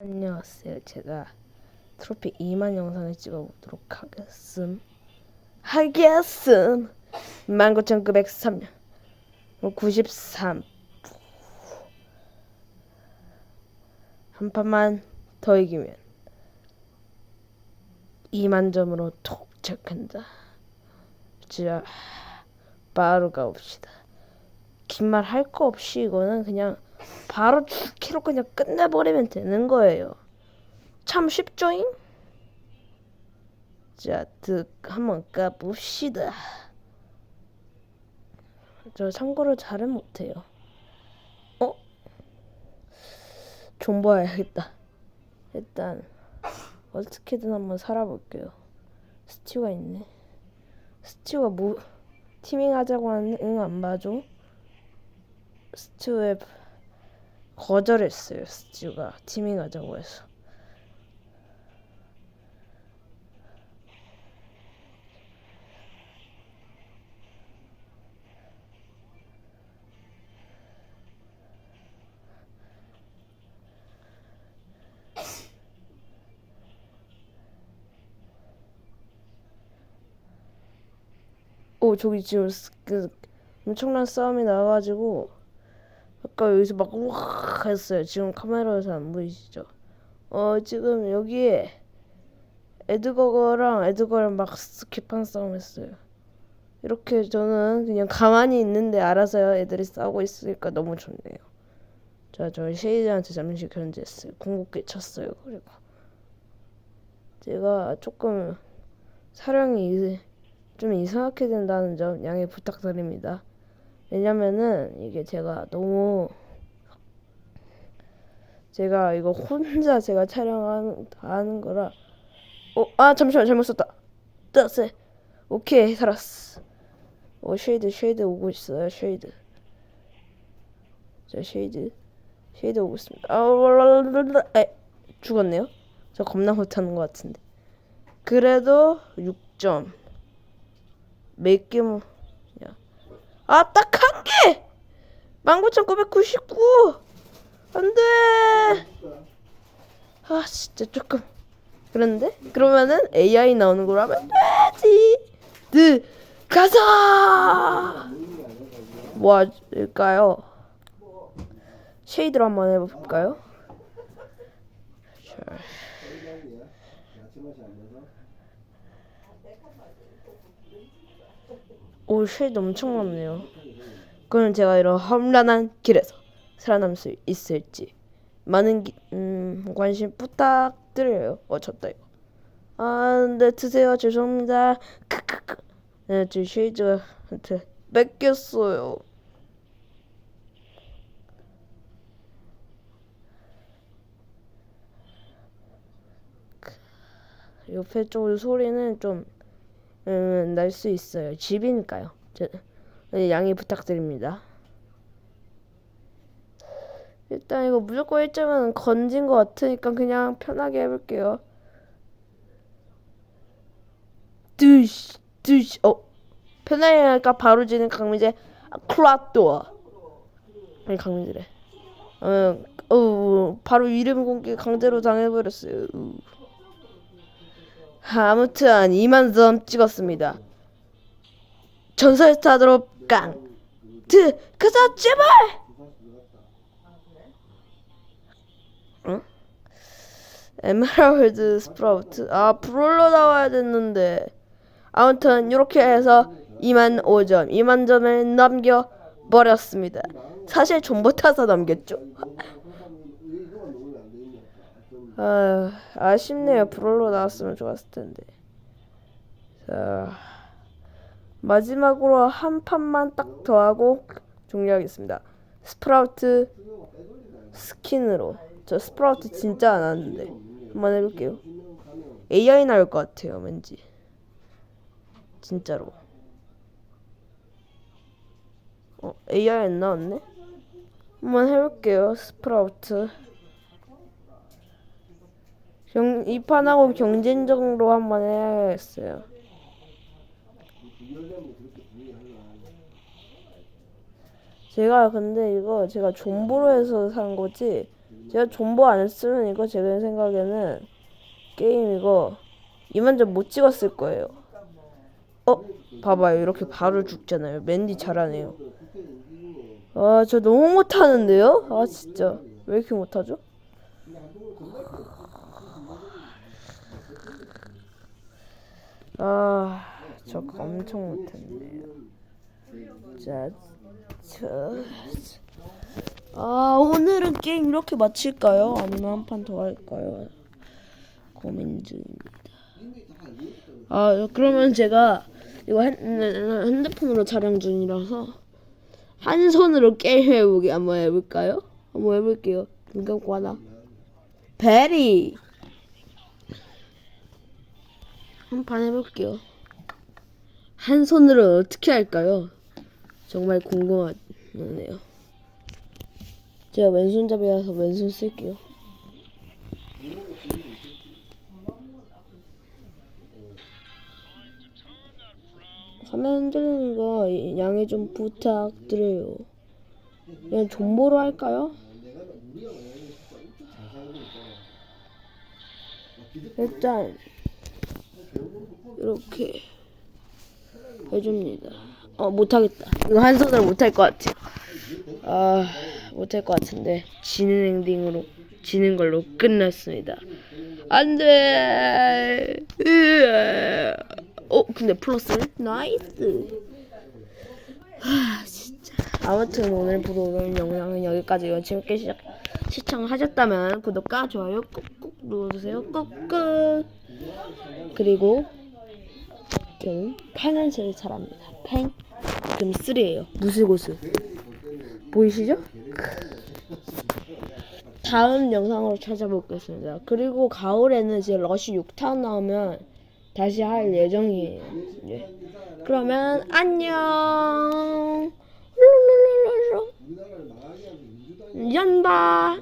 안녕하세요. 제가 트로피 2만 영상을 찍어보도록 하겠음. 하겠음. 19,903년. 93. 한 판만 더 이기면 2만 점으로 도착한다. 자, 바로 가봅시다. 긴 말 할 거 없이 이거는 그냥 바로 키로 그냥 끝내버리면 되는 거예요. 참 쉽죠잉? 자, 득 한번 까봅시다. 저 참고로 잘은 못해요. 어? 좀 봐야겠다. 일단 어떻게든 한번 살아볼게요. 스티가 있네. 스티가 뭐 티밍 하자고 하는 응안 봐줘. 스튜에 거절했어요. 스튜가 티밍 하자고 해서. 오 저기 지금 스- 그 엄청난 싸움이 나와가지고 아까 여기서 막 우와 했어요. 지금 카메라에서 안 보이시죠? 어 지금 여기에 에드거거랑 에드거랑 막 개판 싸움 했어요. 이렇게 저는 그냥 가만히 있는데 알아서 애들이 싸우고 있으니까 너무 좋네요. 자, 저 쉐이드한테 잠시 견제했어요. 궁극기 쳤어요. 그리고 제가 조금 사령이 좀 이상하게 된다는 점 양해 부탁드립니다. 왜냐면은 이게 제가 너무 제가 이거 혼자 제가 촬영하는 거라 어, 아 잠시만 잘못 썼다. 뜨세. 오케이 살았어. 오 쉐이드 쉐이드 오고 있어요 쉐이드. 자 쉐이드 쉐이드 오고 있습니다. 아 에, 죽었네요. 저 겁나 못하는 것 같은데. 그래도 6점. 몇개 뭐. 아, 딱 한 개! 19,999! 안 돼! 아, 진짜 조금. 그런데? 그러면은 AI 나오는 걸로 하면 되지! 드, 가자! 뭐 할까요? 쉐이드로 한번 해볼까요? 자. 오, 쉐이드 엄청 많네요. 그럼 제가 이런 험난한 길에서 살아남을 수 있을지 많은 기, 음, 관심 부탁드려요. 어, 졌다 이거. 아, 네 드세요. 죄송합니다. 크크크. 네, 저 쉐이드한테 뺏겼어요. 옆에 쪽 소리는 좀 음, 날 수 있어요. 집이니까요. 저, 네, 양해 부탁드립니다. 일단 이거 무조건 1점은 건진 것 같으니까 그냥 편하게 해볼게요. 두시 두시 어 편하게 하니까 바로 지는 강민재 아, 클라토 아니 강민재래. 어, 어 바로 이름 공개 강제로 당해버렸어요. 우. 아무튼 2만 점 찍었습니다. 전설 스타드로 깡. 드 그사 제발. 응? 에메랄드 스프라우트. 아 브롤러 나와야 됐는데. 아무튼 이렇게 해서 2만 5점, 2만 점을 넘겨 버렸습니다. 사실 존버 타서 넘겼죠. 아, 아쉽네요. 브롤로 나왔으면 좋았을 텐데. 자, 마지막으로 한 판만 딱 더 하고 종료하겠습니다. 스프라우트 스킨으로. 저 스프라우트 진짜 안 하는데. 한번 해볼게요. AI 나올 것 같아요, 왠지. 진짜로. 어, AI 안 나왔네? 한번 해볼게요, 스프라우트. 경, 이 판하고 경쟁적으로 한번 해야겠어요. 제가 근데 이거 제가 존보로 해서 산 거지 제가 존버 안 쓰는 이거 제 생각에는 게임 이거 이만점 못 찍었을 거예요. 어? 봐봐요. 이렇게 바로 죽잖아요. 맨디 잘하네요. 아, 저 너무 못하는데요? 아, 진짜. 왜 이렇게 못하죠? 아, 저 엄청 못했네요. 자, 저, 아, 오늘은 게임 이렇게 마칠까요? 아니면 한 판 더 할까요? 고민 중입니다. 아, 그러면 제가 이거 핸, 핸드폰으로 촬영 중이라서 한 손으로 게임 해보기 한번 해볼까요? 한번 해볼게요. 눈 감고 하나. 베리. 한 판 해볼게요. 한 손으로 어떻게 할까요? 정말 궁금하네요. 제가 왼손잡이라서 왼손 쓸게요. 화면 흔들리는 거 양해 좀 부탁드려요. 그냥 존보로 할까요? 일단 이렇게 해줍니다. 어 못하겠다. 이거 한 손으로 못할 것 같아요. 아 못할 것 같은데 지는 엔딩으로 지는 걸로 끝났습니다. 안 돼. 어 근데 플러스 나이스. 하 진짜. 아무튼 오늘 보도록 영상은 여기까지요. 재밌게 시작, 시청하셨다면 구독과 좋아요 꾹꾹 눌러주세요. 꾹꾹. 그리고 저는 팽한스를 잘합니다. 팽. 그럼 3예요. 무스고스. 보이시죠? 다음 영상으로 찾아뵙겠습니다. 그리고 가을에는 이제 러시 6탄 나오면 다시 할 예정이에요. 예. 그러면 안녕. 룰루루루루. 연바.